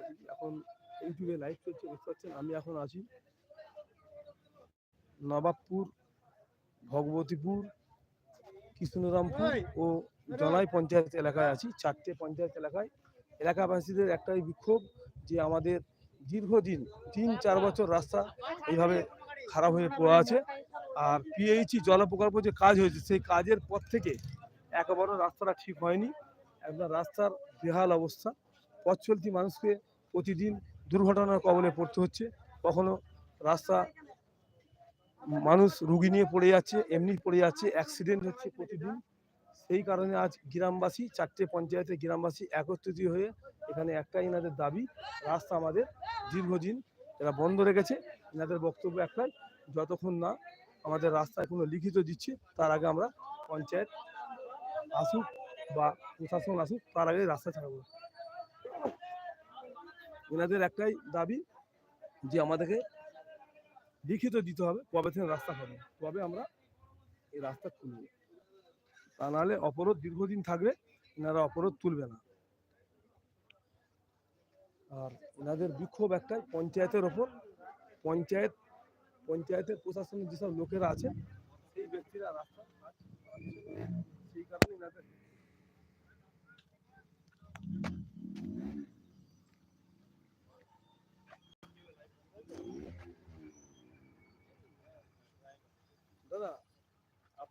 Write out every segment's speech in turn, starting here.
আছি এখন ইউটিউবে লাইভ চলছে দেখতে পাচ্ছেন আমি এখন আছি নবাবপুর ভগবতীপুর কৃষ্ণরামপুর ও জলাই পঞ্চায়েত এলাকায় আছি চারটে পঞ্চায়েত এলাকায়। এলাকাবাসীদের একটাই বিক্ষোভ যে আমাদের দীর্ঘদিন তিন চার বছর রাস্তা এইভাবে খারাপ হয়ে পড়ে আছে। আর পিএইচি জল প্রকল্প যে কাজ হয়েছে সেই কাজের পর থেকে একেবারে রাস্তাটা ঠিক হয়নি। একদম রাস্তার বেহাল অবস্থা। পথ চলতি মানুষকে প্রতিদিন দুর্ঘটনার কবলে পড়তে হচ্ছে। কখনো রাস্তা মানুষ রুগী নিয়ে পড়ে যাচ্ছে, এমনি পড়ে যাচ্ছে অ্যাক্সিডেন্ট হচ্ছে প্রতিদিন। সেই কারণে আজ গ্রামবাসী, চারটে পঞ্চায়েতে গ্রামবাসী একত্রিত হয়ে এখানে একটাই এনাদের দাবি, রাস্তা আমাদের দীর্ঘদিন এরা বন্ধ রেখেছে। এনাদের বক্তব্য একটাই, যতক্ষণ না আমাদের রাস্তায় কোনো লিখিত দিচ্ছে, তার আগে আমরা পঞ্চায়েত আসুক বা প্রশাসন আসুক, তার আগে রাস্তা ছাড়বো। এনাদের একটাই দাবি যে আমাদেরকে লিখিত দিতে হবে কবে থেকে রাস্তা হবে তবে আমরা এই রাস্তা খুলব। তা নাহলে অপরোধ দীর্ঘদিন থাকবে এনারা অবরোধ তুলবে না। আর এনাদের বিক্ষোভ একটাই পঞ্চায়েতের ওপর। পঞ্চায়েত, পঞ্চায়েতের প্রশাসনের যেসব লোকেরা আছে, সেই ব্যক্তিরা রাস্তা। সেই কারণে এনাদের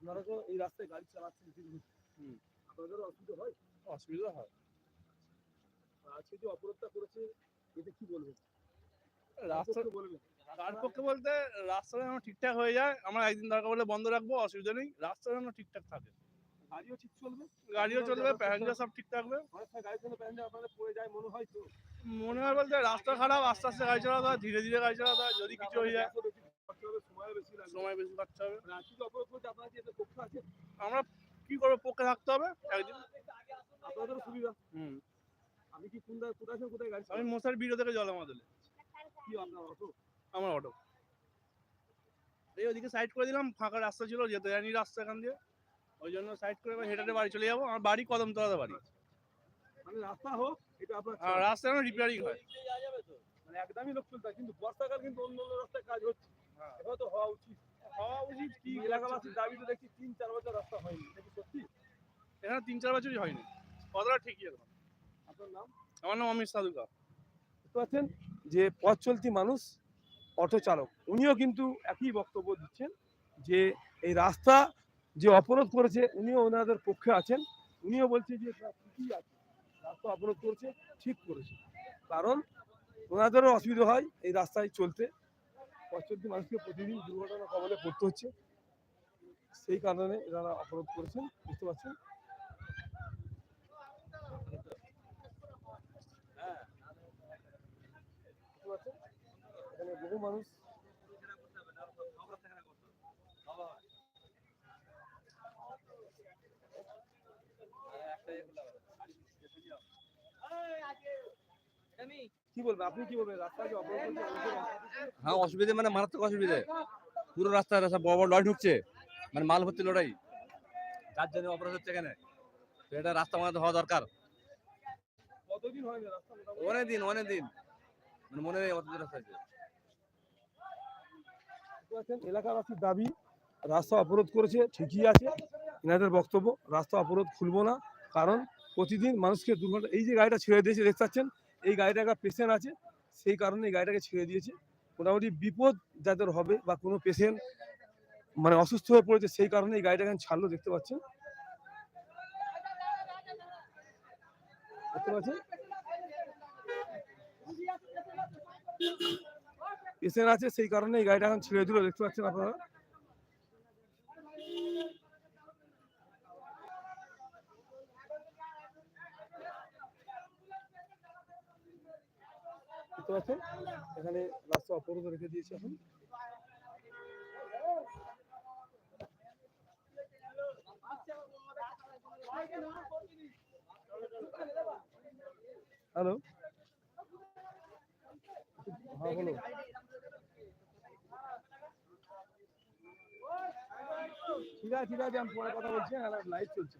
আপনারা তো এই রাস্তায় গাড়ি চালাচ্ছেন আপনাদের অসুবিধা হয়? অসুবিধা হয়। আজকে যে অপরাধটা করেছে এতে কি বলবেন? রাস্তা বলবেন? তার পক্ষে বলতে রাস্তা যেন ঠিকঠাক হয়ে যায় আমরা একদিন দরকার বলে বন্ধ রাখব অসুবিধা নেই। রাস্তা যেন ঠিকঠাক থাকে। গাড়িও ঠিক চলবে? গাড়িও চলবে প্যাসেঞ্জার সব ঠিক থাকবে। সময় গাড়ির জন্য আপনাদের পড়ে যায় মনে হয় তো। মনে হয় বলতে রাস্তা খারাপ আস্তে আস্তে গাড়ি চালাতে হয় ধীরে ধীরে গাড়ি চালাতে হয় যদি কিছু হয়ে যায়। সময় বেশি খরচা হবে। আমরা কি করব পক্ষে থাকতে হবে? একদিন। আপনাদেরও সুবিধা? হুম। আমি কি কোন কোথায় কোথায় গাড়ি আমি? মশার বিরো থেকে জল আমাদের। কি আপনার অটো? আমার অটো। এই ওদিকে সাইড করে দিলাম ফাঁকা রাস্তা ছিল যেতে জানি রাস্তা এখান দিয়ে। ওই জন্য সাইড করে হেঁটে বাড়ি চলে যাব। আমার বাড়ি কদমতলাতে বাড়ি। মানে রাস্তা হোক এটা আপনার রাস্তা এখন রিপেয়ারিং হয়। মানে একদমই লোক চলতে হয়। কিন্তু বর্ষাকাল কিন্তু অন্য অন্য রাস্তায় কাজ হচ্ছে। এবার তো হওয়া উচিত। হওয়া উচিত কি? এলাকাবাসীর দাবি তো দেখছি তিন চার বছর রাস্তা হয়নি। এটা কি সত্যি? এখানে তিন চার বছরই হয়নি। কতটা ঠিকই এখন আপনার নাম? আমার নাম অমিত সাধুকা বুঝতে পারছেন যে পথ চলতি মানুষ অটো চালক। উনিও কিন্তু একই বক্তব্য দিচ্ছেন যে এই রাস্তা যে অবরোধ করেছে উনিও ওনাদের পক্ষে আছেন। উনিও বলছে যে ঠিকই আছে। রাস্তা অবরোধ করেছে ঠিক করেছে। কারণ ওনাদেরও অসুবিধা হয় এই রাস্তায় চলতে। চলতি মানুষকে প্রতিদিন দুর্ঘটনা কবলে পড়তে হচ্ছে। সেই কারণে এনারা অবরোধ করেছেন, বুঝতে পারছেন? বুঝতে পারছেন? এখানে বহু মানুষ কি বলবে আপনি কি বলবেন? যে অবরোধ রাস্তা- হ্যাঁ অসুবিধে মানে মারাত্মক অসুবিধে। পুরো রাস্তায় রাস্তা বড় বড় লরি ঢুকছে। মানে মাল ভর্তি লড়াই। যার জন্য অপরাধ হচ্ছে এখানে। তো এটা রাস্তা আমাদের হওয়া দরকার। কতদিন হয়নি রাস্তা অনেক দিন অনেক দিন মানে মনে নেই অত রাস্তা আছে? এলাকাবাসীর দাবি রাস্তা অবরোধ করেছে ঠিকই আছে। এনাদের বক্তব্য রাস্তা অবরোধ খুলবো না। কারণ প্রতিদিন মানুষকে দুর্ঘটনা এই যে গাড়িটা ছেড়ে দিয়েছে দেখতে পাচ্ছেন? এই গাড়িটা একটা পেশেন্ট আছে, সেই কারণে এই গাড়িটাকে ছেড়ে দিয়েছে। মোটামুটি বিপদ যাদের হবে বা কোনো পেশেন্ট মানে অসুস্থ হয়ে পড়েছে, সেই কারণে এই গাড়িটা এখানে ছাড়লো, দেখতে পাচ্ছেন? দেখতে পাচ্ছেন? পেশেন্ট আছে, সেই কারণে এই গাড়িটা এখন ছেড়ে দিল, দেখতে পাচ্ছেন আপনারা? দেখতে পাচ্ছেন। এখানে রাস্তা অবরোধ রেখে দিয়েছে এখন। হ্যালো। হ্যাঁ বলো ঠিক আছে ঠিক আছে, আমি পরে কথা বলছি। হ্যাঁ লাইভ চলছে।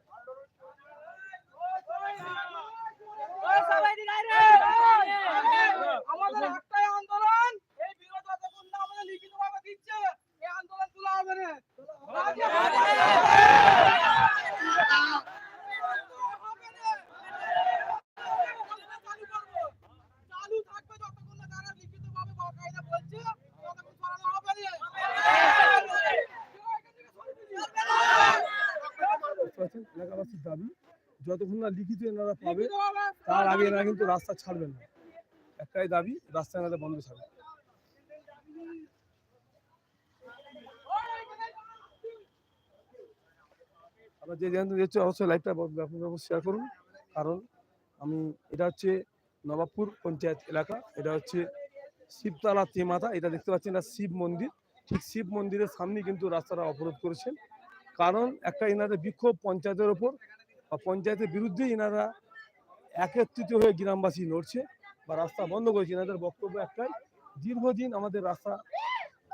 গ্রামবাসীর দাবি যতক্ষণ না লিখিত এনারা পাবে তার আগে এনারা কিন্তু রাস্তা ছাড়বেন না। একটাই দাবি রাস্তা এনারা বন্ধ থাকবে আপনার যে থেকে দেখছে অবশ্যই লাইভটা ব্যাপকভাবে শেয়ার করুন। কারণ আমি এটা হচ্ছে নবাবপুর পঞ্চায়েত এলাকা এটা হচ্ছে শিবতলা তেমাতা এটা দেখতে পাচ্ছেন এটা শিব মন্দির। ঠিক শিব মন্দিরের সামনে কিন্তু রাস্তাটা অবরোধ করেছেন। কারণ একটা এনাদের বিক্ষোভ পঞ্চায়েতের ওপর বা পঞ্চায়েতের বিরুদ্ধে এনারা একত্রিত হয়ে গ্রামবাসী লড়ছে বা রাস্তা বন্ধ করেছে। এনাদের বক্তব্য একটাই, দীর্ঘদিন আমাদের রাস্তা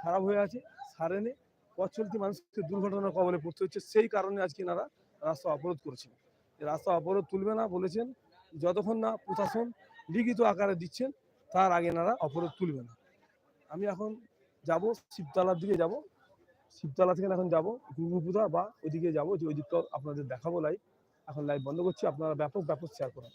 খারাপ হয়ে আছে, সারেনে পথ চলতি মানুষকে দুর্ঘটনার কবলে পড়তে হচ্ছে, সেই কারণে আজকে এনারা রাস্তা অবরোধ করেছেন। রাস্তা অবরোধ তুলবে না বলেছেন, যতক্ষণ না প্রশাসন লিখিত আকারে দিচ্ছেন, তার আগে এনারা অবরোধ তুলবে না। আমি এখন যাব, শিবতলার দিকে যাব শিবতলা থেকে এখন যাব গুরুপুরা বা ওইদিকে যাব, যে ওই দিকটাও আপনাদের দেখাবো লাইভ এখন লাইভ বন্ধ করছি, আপনারা ব্যাপক ব্যাপক শেয়ার করুন।